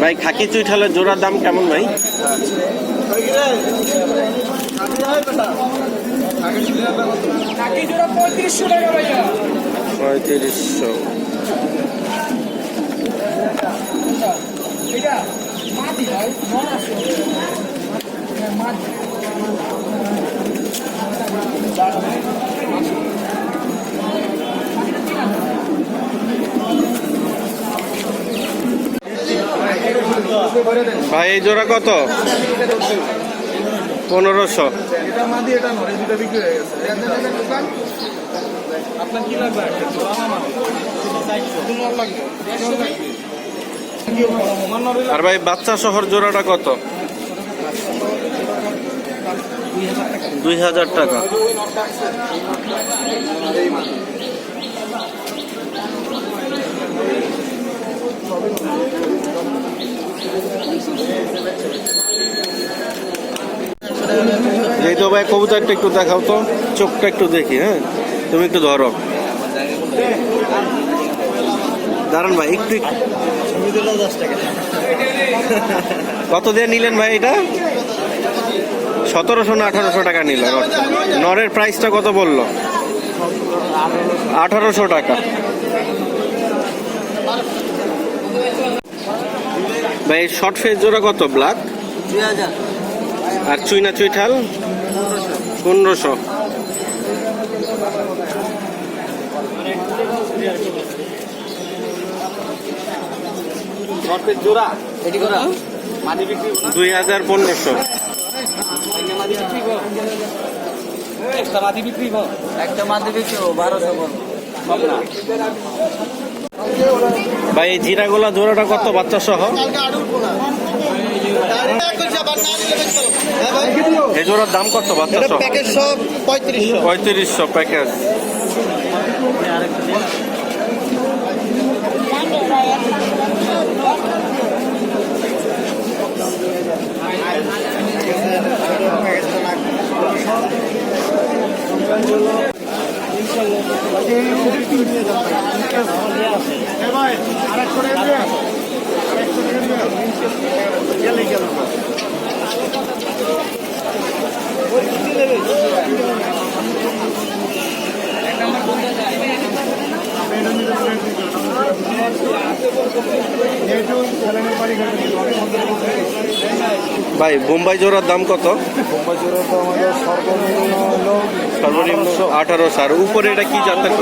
ভাই খাকি চুইঠালের জোড়ার দাম কেমন ভাই? পঁয়ত্রিশশো। মাটি ভাই এই জোড়া কত? পনেরোশো। আর ভাই বাচ্চা শহর জোড়াটা কত? দুই হাজার টাকা ওই নটটা আছে আর এই মাদি এই তো ভাই, কবুতরটা একটু দেখাও তো, চোখটা একটু দেখি হ্যাঁ? তুমি একটু ধরো। দাঁড়ান ভাই, একটু। কত দিয়ে নিলেন ভাই এটা? সতেরোশো না আঠারোশো টাকা নিল নরের প্রাইসটা কত বলল? আঠারোশো টাকা। ভাই শর্ট ফেস জোড়া কত? ব্ল্যাক আর চুইনা চুইঠাল? পনেরোশো। নটের জোড়া? এটি করা বিক্রি দুই হাজার পনেরোশো। একটা মাদি বিক্রি কর একটা মাদি বিক্রি বারোশো ভাই জিরাগোলা জোড়াটা কত বাচ্চা সহ এই জোড়ার দাম কত বাচ্চা প্যাকেজ সব? পঁয়ত্রিশশো। পঁয়ত্রিশশো প্যাকেজ ভাই বোম্বাই জোড়ার দাম কত? বোম্বাই জোড়া তো আমাদের সর্বনিম্ন হলো সর্বনিম্ন আঠারোশো আর উপরে এটা কি জাতের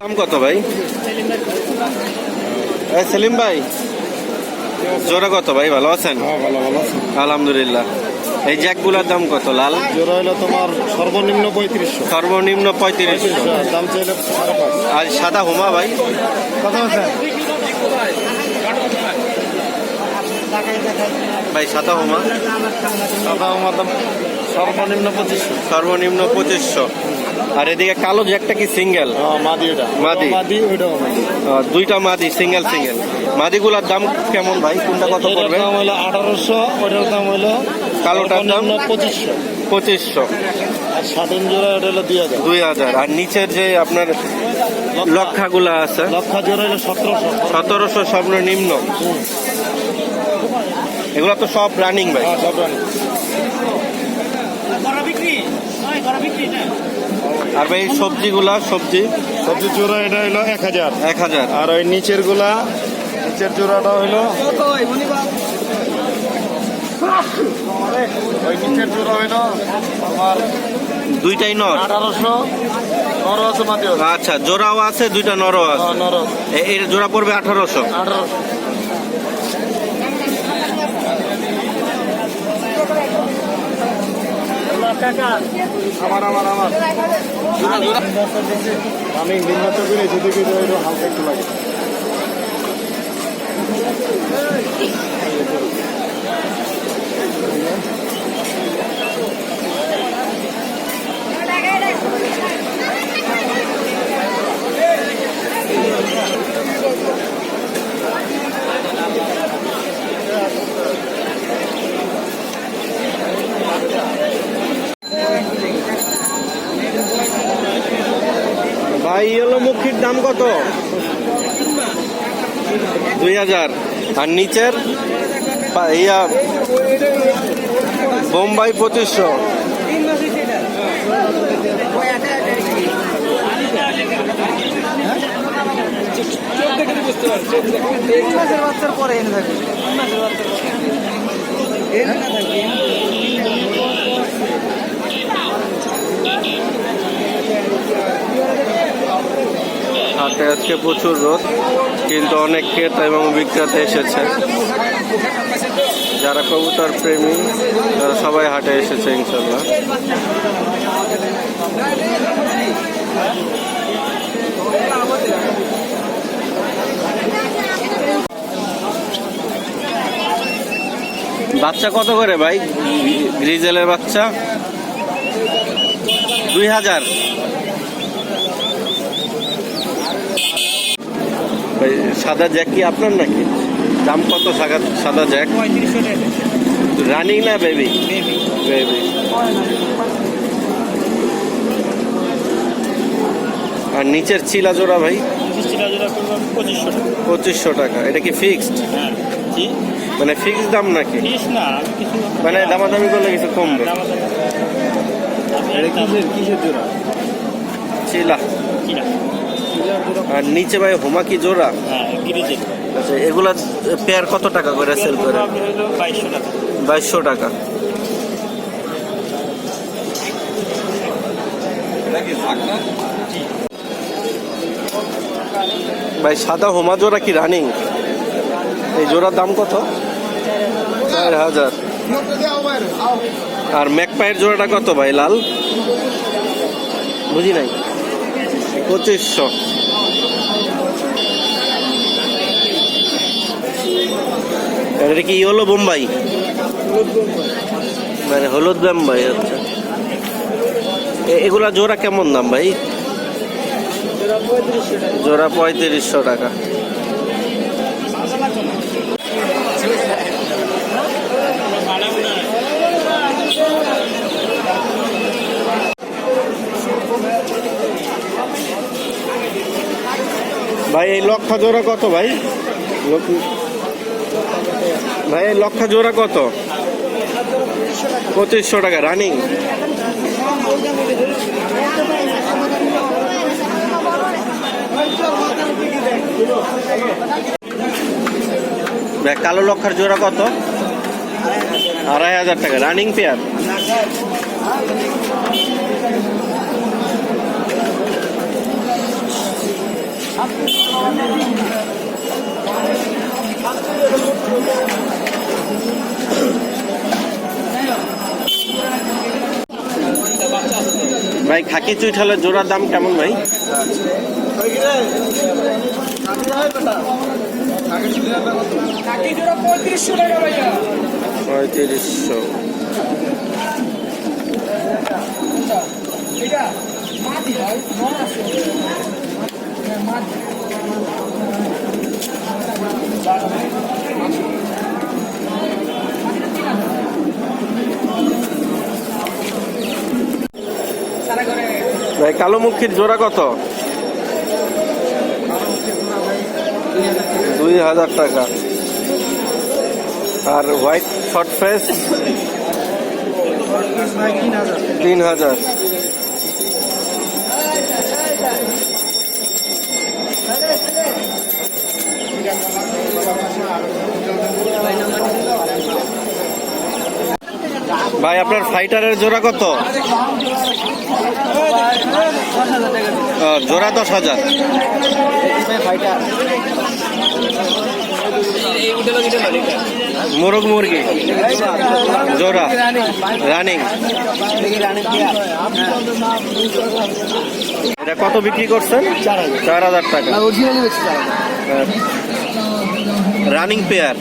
দাম কত ভাই? সেলিম ভাই। জোড়া কত ভাই? ভালো আছেন? হ্যাঁ ভালো ভালো আলহামদুলিল্লাহ। এই জ্যাকগুলার দাম কত লাল? জোড়া হলো তোমার সর্বনিম্ন পঁয়ত্রিশশো। সর্বনিম্ন পঁয়ত্রিশশো। দাম চাইলে আর সাদা হুমা ভাই? কত বলছেন ভাই সাদা হুমা? সাদা আমার দাম সর্বনিম্ন পঁচিশশো। সর্বনিম্ন পঁচিশশো। আর এদিকে কালো জ্যাকটা কি সিঙ্গেল? মাদি ওটা। মাদি। মাদি ওইটাও মাদি। দুইটা মাদি সিঙ্গেল সিঙ্গেল। মাদিগুলার দাম কেমন ভাই? কোনটা কত পড়বে? দাম হলো আঠারোশো ওটার দাম হলো কালোটার দাম? পঁচিশশো। পঁচিশশো। আর জোড়া ওটা হলো দুই হাজার। দুই হাজার। আর নিচের যে আপনার লক্ষাগুলা আছে? লক্ষা জোড়া হলো সতেরোশো। সতেরোশো সর্বনিম্ন। এগুলো তো সব রানিং ভাই হ্যাঁ সব রানি আর ভাই এই সবজিগুলা সবজি? সবজি জোড়া এটা হলো এক হাজার। এক হাজার। আর ওই নিচেরগুলা নিচের জোড়াটা হইল ওই নিচের জোড়া হইল আমার দুইটাই নর? আঠারোশো নর আছে আচ্ছা জোড়াও আছে দুইটা নরও আছে। নর এর জোড়া পড়বে আঠারোশো। আঠারোশো। আমার আমার আমার। আমি দিন করে যদি কিছু হালকা একটু লাগে ভাই ইয়েলো মুখির দাম কত হাজার। আর নিচের ইয়া বোম্বাই পঁচিশশো। পরে হাটে আজকে প্রচুর রোদ, কিন্তু অনেক ক্রেতা এবং বিক্রেতা এসেছে। যারা কবুতর প্রেমী, তারা সবাই হাটে এসেছে ইনশাল্লাহ বাচ্চা কত করে ভাই? গ্রিজেলের বাচ্চা? দুই হাজার। সাদা জ্যাক কি আপনার নাকি? দাম কত সাদা সাদা জ্যাক? রানিং না বেবি? বেবি। আর নিচের চিলা জোড়া ভাই? পঁচিশশো টাকা। এটা কি ফিক্সড হ্যাঁ মানে ফিক্সড দাম নাকি? মানে দামাদামি করলে কিছু কমবে। চিলা। কিনা আর নিচে ভাই হোমা কি জোড়া। হ্যাঁ আচ্ছা এগুলা পেয়ার কত টাকা করে সেল করে? বাইশশো টাকা। বাইশশো টাকা। ভাই সাদা হোমা জোড়া কি রানিং এই জোড়ার দাম কত? চার হাজার। আর ম্যাকপায়ের জোড়াটা কত ভাই লাল? বুঝি নাই। পঁচিশশো। এটা কি হলো বোম্বাই? মানে হলুদ বোম্বাই আচ্ছা। এগুলা জোড়া কেমন দাম ভাই? জোড়া পঁয়ত্রিশশো টাকা। ভাই, এই লক্ষা জোড়া কত ভাই? লক্ষ- ভাই, লক্ষা জোড়া কত? পঁচিশশো টাকা, রানিং? কালো লক্ষার জোড়া কত? আড়াই হাজার টাকা, রানিং পেয়ার? ভাই খাকি চুইঠালের জোড়ার দাম কেমন ভাই? পঁয়ত্রিশশো। টাকা ভাইয়া পঁয়ত্রিশশো এটা মাটি ভাই মন আছে হ্যাঁ, মাটি সারা করে ভাই কালো মুখির জোড়া কত? দুই হাজার টাকা। আর হোয়াইট শর্ট ফেস তিন হাজার। ভাই আপনার ফাইটারের জোড়া কত? জোড়া দশ হাজার। মোরগ মুরগি। জোড়া। রানিং। এটা কত বিক্রি করছেন? চার হাজার টাকা। Running pair.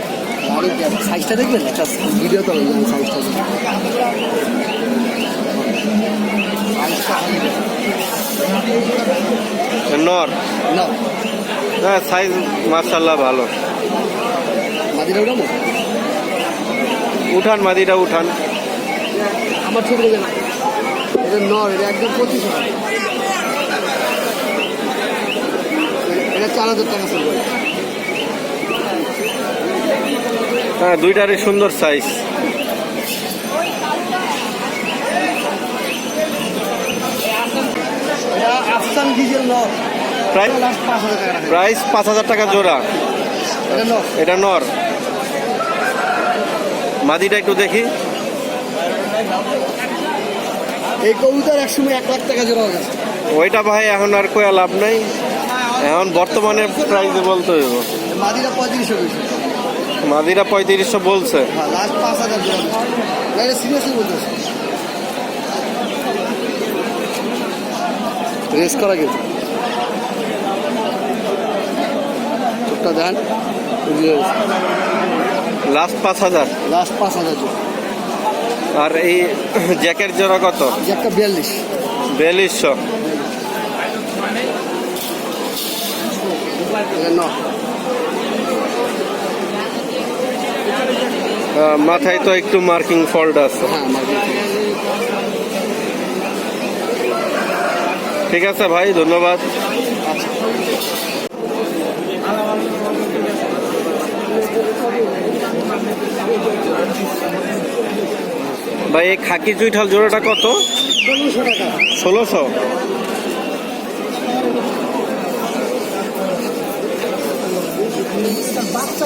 সাইজটা দেখবেন? ভিডিও তো সাইজটা নর। না। হ্যাঁ সাইজ মার্শাল্লাহ ভালো। মাদিরা উঠান মাদিটা উঠান। আমার না এটা নর এটা একদম পঁচিশ এটা চার হাজার টাকা হ্যাঁ দুইটারই সুন্দর সাইজ প্রাইস? পাঁচ হাজার টাকা। জোড়া। এটা নর। মাদিটা একটু দেখি। এই কবুতর একসময় এক লাখ টাকা জোড়া গেছে। ওইটা ভাই এখন আর কোয়া লাভ নাই। এখন বর্তমানে প্রাইসে বলতে হইব। পঁয়ত্রিশশো বেশি। মাদিরা পঁয়ত্রিশশো বলছে। রেস করা গেছে। চোখটা দেন লাস্ট পাঁচ হাজার। লাস্ট পাঁচ হাজার আর এই জ্যাকের জোড়া কত? যে একটা বিয়াল্লিশ। বিয়াল্লিশশো। ন। মাথায় তো একটু মার্কিং ফল্ট আছে। হ্যাঁ ঠিক আছে ভাই ধন্যবাদ। ভাই এই খাকি চুইঠাল জোড়াটা কত? ষোলোশো বাচ্চা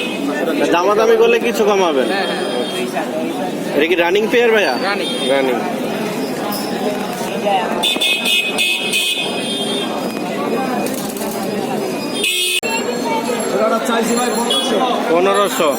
দামাদামি করলে কিছু কমাবেন। এটা কি রানিং পেয়ার ভাইয়া? রানিং পনেরোশো।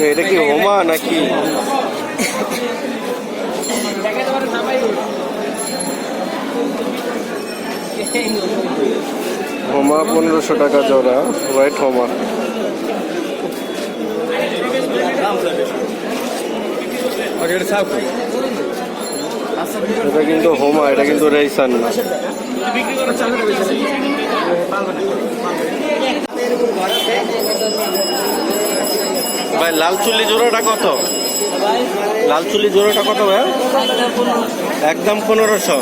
পনেরোশো এটা কি হোমা নাকি? হোমা পনেরোশো টাকা জোড়া, হোয়াইট হোমা এটা কিন্তু হোমা এটা কিন্তু রেইসান না। ভাই লাল চুল্লি জোড়াটা কত? লাল চুল্লি জোড়াটা কত ভাই? একদম পনেরোশো।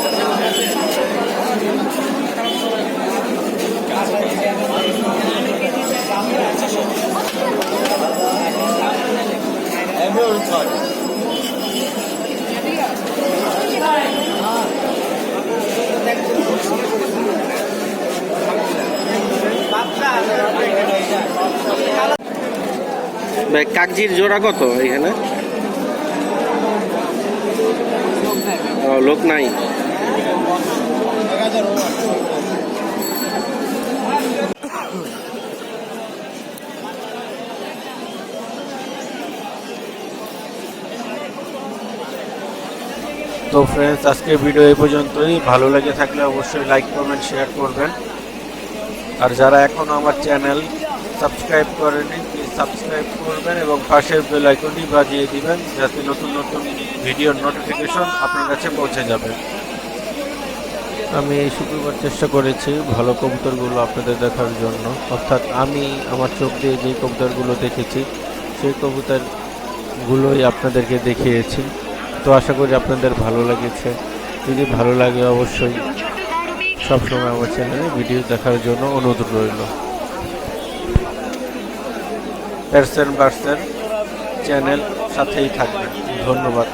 ভাই কাকজির জোড়া কত এখানে? ও, লোক নাই। তো ফ্রেন্ডস আজকের ভিডিও এই পর্যন্তই। ভালো লেগে থাকলে অবশ্যই লাইক কমেন্ট শেয়ার করবেন। আর যারা এখনও আমার চ্যানেল সাবস্ক্রাইব করেনি প্লিজ সাবস্ক্রাইব করবেন এবং পাশের বেল আইকনটি বাজিয়ে দিবেন, যাতে নতুন নতুন ভিডিওর নোটিফিকেশন আপনার কাছে পৌঁছে যাবে। আমি এই শুক্রবার চেষ্টা করেছি ভালো কবুতরগুলো আপনাদের দেখার জন্য। অর্থাৎ আমি আমার চোখ দিয়ে যেই কবুতরগুলো দেখেছি, সেই কবুতরগুলোই আপনাদেরকে দেখিয়েছি। তো আশা করি আপনাদের ভালো লেগেছে। যদি ভালো লাগে অবশ্যই সবসময় আমার চ্যানেলে ভিডিও দেখার জন্য অনুরোধ রইল। প্যারসেন বার্সেন চ্যানেল সাথেই থাকবেন। ধন্যবাদ।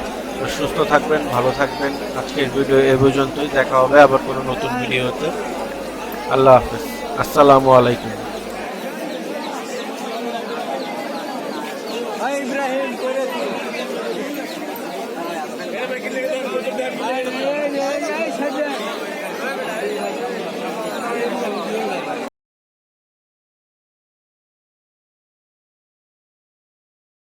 সুস্থ থাকবেন, ভালো থাকবেন। আজকের ভিডিও এ পর্যন্তই। দেখা হবে আবার কোনো নতুন ভিডিওতে আল্লাহ হাফেজ। আসসালামু আলাইকুম।